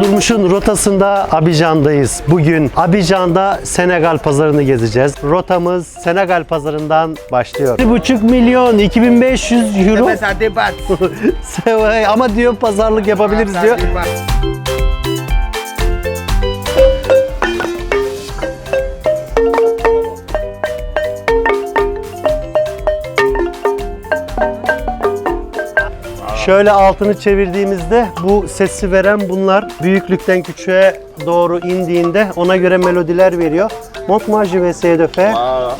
Durmuş'un rotasında Abidjan'dayız. Bugün Abidjan'da Senegal pazarını gezeceğiz. Rotamız Senegal pazarından başlıyor. 1,5 milyon 2500 euro. Ama diyor pazarlık yapabiliriz diyor. Şöyle altını çevirdiğimizde bu sesi veren bunlar büyüklükten küçüğe doğru indiğinde ona göre melodiler veriyor. De faire. Voilà.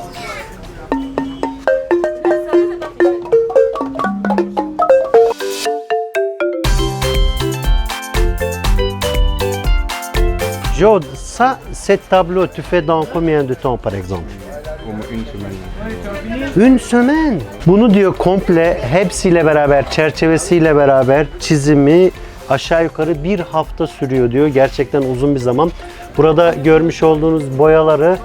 Jo, ça, cette tableau, tu fais dans combien de temps par exemple? Une semaine. Bunu diyor komple hepsiyle beraber, çerçevesiyle beraber çizimi aşağı yukarı bir hafta sürüyor diyor. Gerçekten uzun bir zaman. Burada görmüş olduğunuz boyaları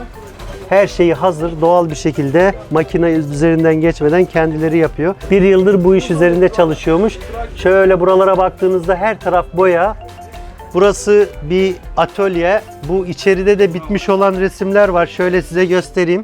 her şeyi hazır, doğal bir şekilde makine üzerinden geçmeden kendileri yapıyor. Bir yıldır bu iş üzerinde çalışıyormuş. Şöyle buralara baktığınızda her taraf boya. Burası bir atölye. Bu içeride de bitmiş olan resimler var. Şöyle size göstereyim.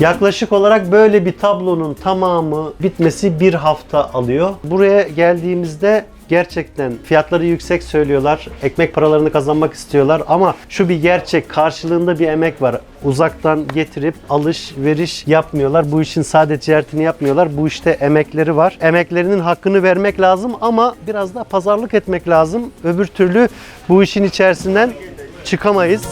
Yaklaşık olarak böyle bir tablonun tamamı bitmesi bir hafta alıyor. Buraya geldiğimizde gerçekten fiyatları yüksek söylüyorlar. Ekmek paralarını kazanmak istiyorlar ama şu bir gerçek karşılığında bir emek var. Uzaktan getirip alış veriş yapmıyorlar. Bu işin sade ticaretini yapmıyorlar. Bu işte emekleri var. Emeklerinin hakkını vermek lazım ama biraz da pazarlık etmek lazım. Öbür türlü bu işin içerisinden çıkamayız.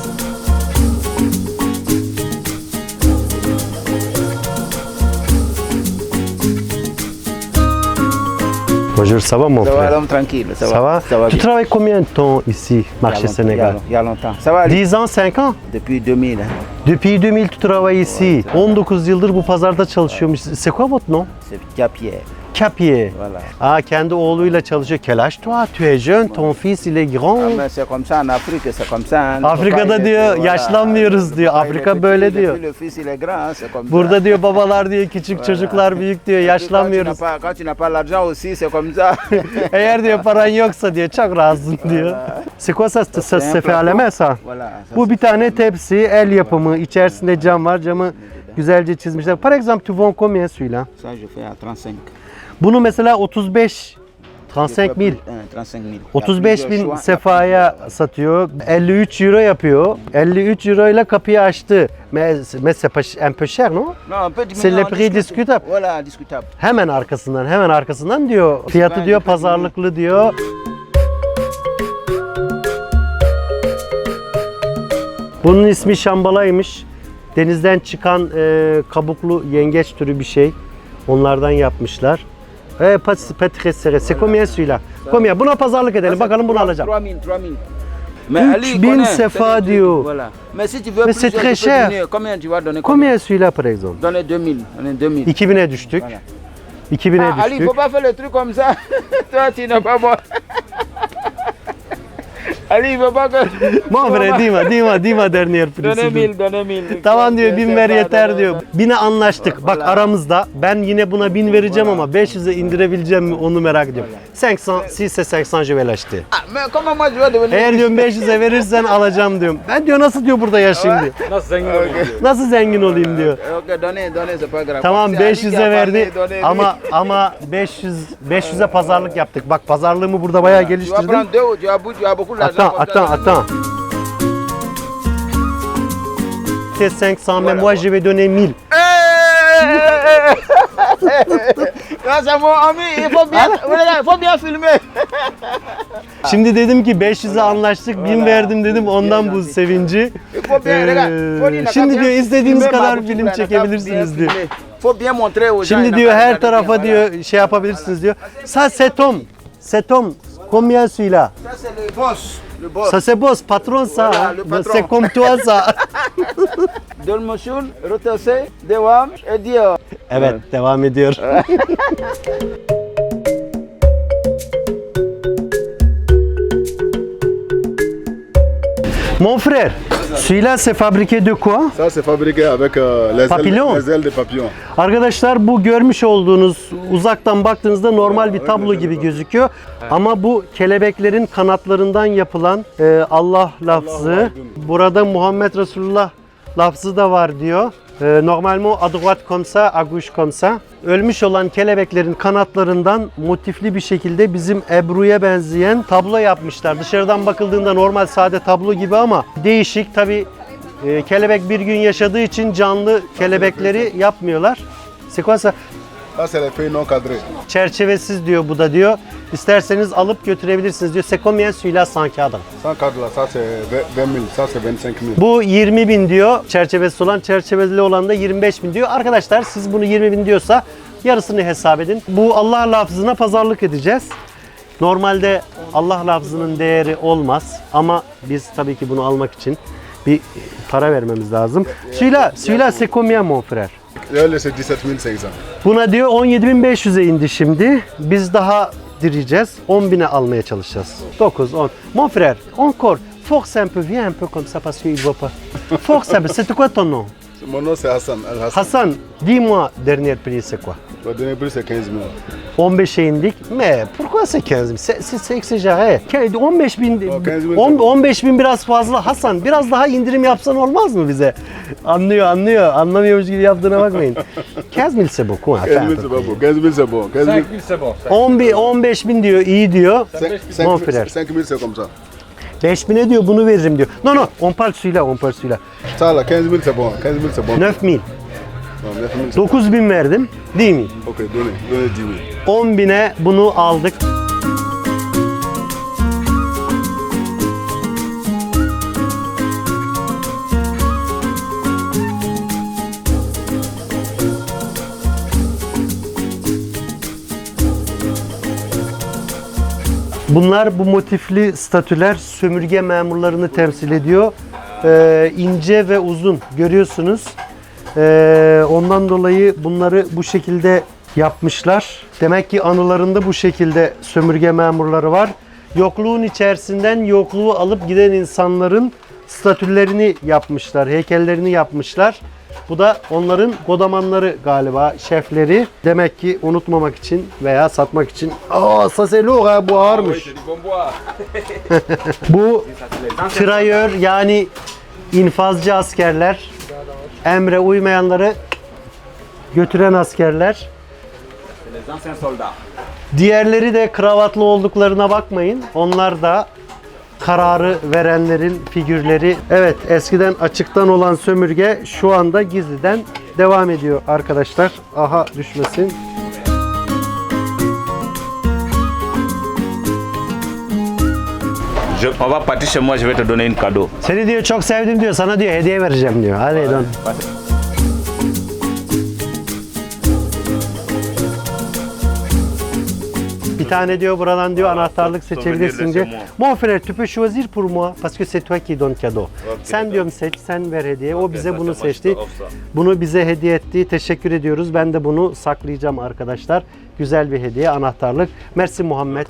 Bonjour, ça va mon Ça va, frère l'homme tranquille. Ça, Ça va, Ça va Tu bien. travailles combien de temps ici, marché Il Sénégal Il y a longtemps. Ça va aller 10 ans, 5 ans Depuis 2000. hein. Depuis 2000 tu travailles ici. 19 yıldır bu pazarda çalışıyormuş. C'est quoi votre nom C'est Capierre. Capier. Voilà. Aa, kendi oğluyla çalışıyor. Quel âge toi? Tu es jeune, ton fils il est Ah, grand. mais c'est comme ça en Afrique, c'est comme ça. Afrika'da diyor, yaşlanmıyoruz diyor. Afrika böyle diyor. Burada diyor babalar diyor küçük çocuklar büyük diyor yaşlanmıyoruz. Eğer diyor paran yoksa diyor çok rahatsın diyor. C'est quoi ça? Ça, se fait à la main ça? Bu bir tane tepsi, el yapımı. İçerisinde cam var. Camı güzelce çizmişler. Par exemple, tu vends combien celui-là? Ça, je fais à 35. Bunu mesela 35 35 mil. Hein, 35 000. Il y a 35 plusieurs bin sefaya satıyor. 53 euro yapıyor. 53 euro ile kapıyı açtı. Mais, mais c'est pas un peu cher, non? Non, C'est le prix discutable. Voilà, discutable. Hemen arkasından, hemen arkasından diyor. Fiyatı diyor pazarlıklı diyor. Bunun ismi şambalaymış. Denizden çıkan e, kabuklu yengeç türü bir şey. Onlardan yapmışlar. E, pat- patricere. C'est combien celui-là? Combien? Buna pazarlık edelim. Bakalım bunu alacağım. 3 000, 3 000. Mais Ali, 3000 connaît, sefa connaît le truc, diyor. Voilà. Mais si tu veux Mais plus, c'est tu très peux cher. Combien tu vas donner Combien celui-là par exemple? Donner 2000. Donner 2000. 2000'e düştük. Voilà. 2000'e Ah, Ali, düştük. faut pas faire le truc comme ça. Toi, tu n'es pas bon. Ali, il faut pas que... Mon frère, dis-moi, dis-moi, dis-moi dernier prix. Donner s'il vous 1000, donner 1000. Tamam diyor bin ver yeter diyor. Bine anlaştık. Bak aramızda ben yine buna bin vereceğim ama 500'e indirebileceğim mi onu merak ediyorum. 500, si c'est 500 je vais l'acheter. Ah, mais comment moi je vais devenir... Eğer diyorum 500'e verirsen alacağım diyorum. Ben diyor nasıl diyor burada yaşayayım diyor. Nasıl zengin olayım diyor. Nasıl zengin olayım diyor. Donnez, c'est pas grave. Tamam C'est Ali qui a 500'e verdi ama ama 500 500'e pazarlık yaptık. Bak pazarlığımı burada bayağı geliştirdim. Attends, attends, attends. C'est 500 mais moi je vais donner 1000. Là, c'est mon ami, faut bien filmer. Şimdi dedim ki 500'e anlaştık, 1000 verdim dedim ondan bu sevinci. Ee, şimdi diyor istediğiniz kadar film çekebilirsiniz diyor. Şimdi diyor her tarafa diyor şey yapabilirsiniz diyor. Ça c'est homme. Cet homme. Combien le boss. Ça c'est boss, patron ça. Voilà, hein. C'est comme toi ça. Dolmuşun, rotası, devam ediyor. evet, devam ediyor. Mon frère, Celui-là c'est fabriqué de quoi? Ça, c'est fabriqué avec euh, les, Papillon. ailes, les ailes de papillon. Arkadaşlar bu görmüş olduğunuz uzaktan baktığınızda normal bir tablo gibi gözüküyor. Ama bu kelebeklerin kanatlarından yapılan e, Allah lafzı. Burada Muhammed Resulullah lafzı da var diyor. E, normalement à droite comme ça, à gauche comme ça. Ölmüş olan kelebeklerin kanatlarından motifli bir şekilde bizim Ebru'ya benzeyen tablo yapmışlar. Dışarıdan bakıldığında normal sade tablo gibi ama değişik. Tabi kelebek bir gün yaşadığı için canlı kelebekleri yapmıyorlar. C'est quoi ça? Ça, c'est les feuilles non cadrées. Çerçevesiz diyor bu da diyor. İsterseniz alıp götürebilirsiniz diyor. C'est combien celui-là sans cadre? Sans cadre, là, ça, c'est 20 000. Ça, c'est 25 000. Bu 20 bin diyor. Çerçevesiz olan, çerçeveli olan da 25 bin diyor. Arkadaşlar siz bunu 20 bin diyorsa yarısını hesap edin. Bu Allah lafzına pazarlık edeceğiz. Normalde Allah lafzının değeri olmaz ama biz tabii ki bunu almak için bir para vermemiz lazım. Celui-là, celui-là c'est combien mon frère? Là, c'est 17 500. Buna diyor 17.500'e indi şimdi. Biz daha direceğiz. 10.000'e almaya çalışacağız. 9, 10. Mon frère, encore. Force un peu, viens un peu comme ça parce qu'il voit pas. Force un. C'est quoi ton nom? Mon nom, c'est Hassan. Al Hassan. Hassan, dis-moi, dernier prix c'est quoi? Le dernier prix, c'est 15 000. 15'e indik. Mais pourquoi c'est 15 000? C'est, c'est, c'est exagéré. 15 bin, O 15 bin 10 15 bin biraz fazla. Hasan biraz daha indirim yapsan olmaz mı bize? Anlıyor, anlıyor. Anlamıyormuş gibi yaptığına bakmayın. 15 bin c'est beaucoup. hein, 15 enfin, 000, c'est pas beau. 15 000, c'est bon. 15 000, 5 000 c'est bon. 10 bin, 15 bin diyor, iyi diyor. 5 Mon 000, frère. 5 000, c'est comme ça. 5 bine diyor bunu veririm diyor. No no, on parle celui-là, on parle celui-là. Ça, là, 15 000, c'est bon. 15 000, c'est bon. 9 bin. Non, 9 000, c'est 9 bin verdim. Değil mi? Ok, donnez. Donnez 10 000. 10 bine bunu aldık. Bunlar bu motifli statüler sömürge memurlarını temsil ediyor. Ee, ince ve uzun görüyorsunuz. Ee, ondan dolayı bunları bu şekilde yapmışlar. Demek ki anılarında bu şekilde sömürge memurları var. Yokluğun içerisinden yokluğu alıp giden insanların statülerini yapmışlar, heykellerini yapmışlar. Bu da onların godamanları galiba, şefleri. Demek ki unutmamak için veya satmak için. Aa, ha, bu ağırmış. Bois. Bu tirayör yani infazcı askerler, emre uymayanları götüren askerler. Diğerleri de kravatlı olduklarına bakmayın. Onlar da kararı verenlerin figürleri. Evet eskiden açıktan olan sömürge şu anda gizliden devam ediyor arkadaşlar. Aha düşmesin. Je- on va partir chez moi, je vais te donner une cadeau. Seni diyor çok sevdim diyor. Sana diyor hediye vereceğim diyor. Hadi dön. Bir tane diyor buradan diyor anahtarlık seçebilirsin diyor. Mon frère tu peux choisir pour moi parce que c'est toi qui donne cadeau. Sen diyorum seç, sen ver hediye. O bize bunu seçti. Bunu bize hediye etti. Teşekkür ediyoruz. Ben de bunu saklayacağım arkadaşlar. Güzel bir hediye, anahtarlık. Merci Muhammed.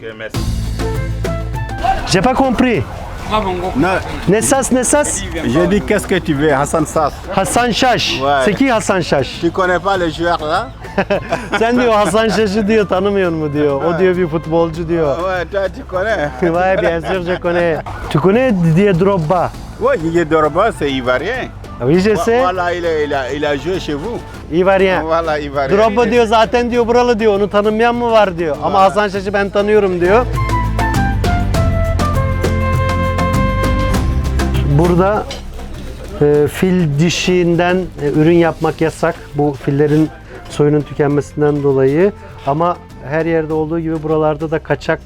J'ai pas compris. Non, Nesas Nesas j'ai dit qu'est-ce que tu veux, Hassan Sass. Hasan Şaş. Ouais. C'est qui Hasan Şaş? Tu connais pas les joueurs là Sen diyor Hasan Şaş'ı diyor tanımıyor mu diyor. O diyor bir futbolcu diyor. Ouais, toi tu connais. Ouais bien sûr je connais. Tu connais Didier Drogba? Ouais, Didier Drogba, c'est Ivoirien. Oui je sais. Voilà, il, est- il a, il a joué chez vous. Ivarien. Voilà, Ivoirien. Drogba diyor zaten diyor buralı diyor. Onu tanımayan mı var diyor. Ama Hasan Şaş'ı ben tanıyorum diyor. Burada e, fil dişinden e, ürün yapmak yasak. Bu fillerin soyunun tükenmesinden dolayı. Ama her yerde olduğu gibi buralarda da kaçak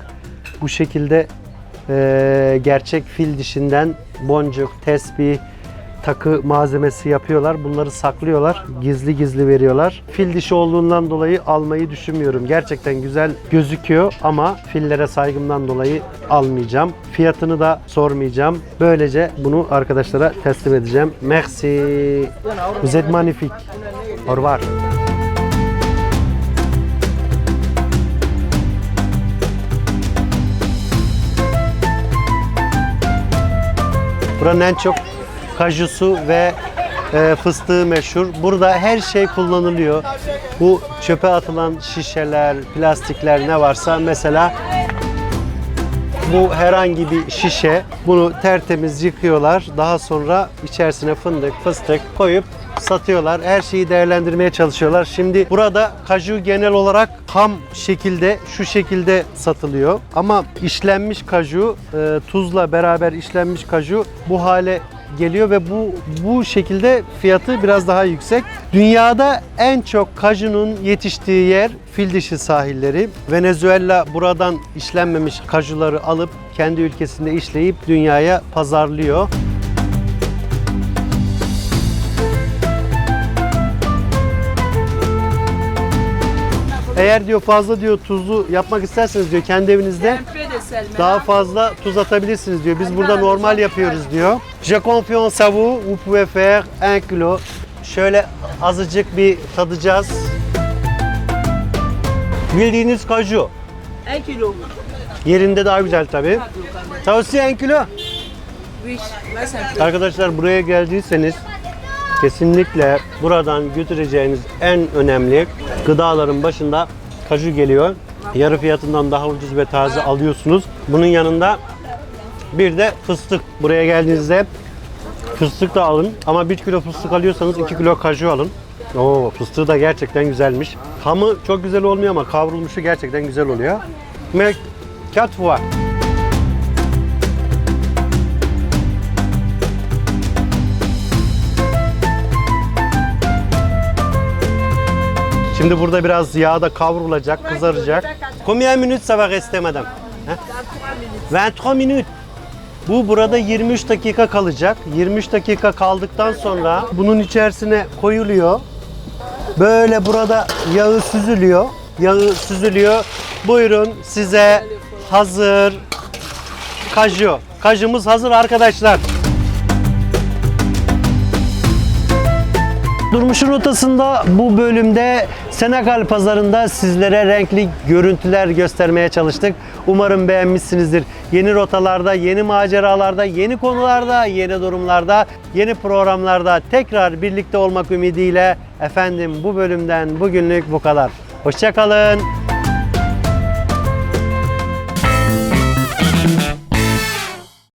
bu şekilde e, gerçek fil dişinden boncuk, tesbih, takı malzemesi yapıyorlar. Bunları saklıyorlar. Gizli gizli veriyorlar. Fil dişi olduğundan dolayı almayı düşünmüyorum. Gerçekten güzel gözüküyor ama fillere saygımdan dolayı almayacağım. Fiyatını da sormayacağım. Böylece bunu arkadaşlara teslim edeceğim. Merci. Vous êtes magnifique. Au revoir. Buranın en çok kajusu ve e, fıstığı meşhur. Burada her şey kullanılıyor. Bu çöpe atılan şişeler, plastikler ne varsa mesela bu herhangi bir şişe. Bunu tertemiz yıkıyorlar. Daha sonra içerisine fındık, fıstık koyup satıyorlar. Her şeyi değerlendirmeye çalışıyorlar. Şimdi burada kaju genel olarak ham şekilde şu şekilde satılıyor. Ama işlenmiş kaju e, tuzla beraber işlenmiş kaju bu hale geliyor ve bu bu şekilde fiyatı biraz daha yüksek. Dünyada en çok kajunun yetiştiği yer fil dişi sahilleri. Venezuela buradan işlenmemiş kajuları alıp kendi ülkesinde işleyip dünyaya pazarlıyor. Eğer diyor fazla diyor tuzlu yapmak isterseniz diyor kendi evinizde Un sel. daha fazla tuz atabilirsiniz diyor. Biz burada normal yapıyoruz diyor. Je confiance à vous. Vous pouvez faire 1 kilo. Şöyle azıcık bir tadacağız. Bildiğiniz kaju. Un kilo. Yerinde daha güzel tabii. Tavsiye 1 kilo. Un. Arkadaşlar buraya geldiyseniz kesinlikle buradan götüreceğiniz en önemli gıdaların başında kaju geliyor. Yarı fiyatından daha ucuz ve taze alıyorsunuz. Bunun yanında bir de fıstık. Buraya geldiğinizde fıstık da alın. Ama 1 kilo fıstık alıyorsanız 2 kilo kaju alın. Oo, fıstığı da gerçekten güzelmiş. Hamı çok güzel olmuyor ama kavrulmuşu gerçekten güzel oluyor. Mais quatre Şimdi burada biraz yağda kavrulacak, kızaracak. Combien minutes ça va rester madame? Hein? 23 minutes. Bu burada 23 dakika kalacak. 23 dakika kaldıktan sonra bunun içerisine koyuluyor. Böyle burada yağı süzülüyor. Yağı süzülüyor. Buyurun size hazır kaju. Kajumuz hazır arkadaşlar. Durmuş'un rotasında bu bölümde Senegal pazarında sizlere renkli görüntüler göstermeye çalıştık. Umarım beğenmişsinizdir. Yeni rotalarda, yeni maceralarda, yeni konularda, yeni durumlarda, yeni programlarda tekrar birlikte olmak ümidiyle efendim bu bölümden bugünlük bu kadar. Hoşçakalın.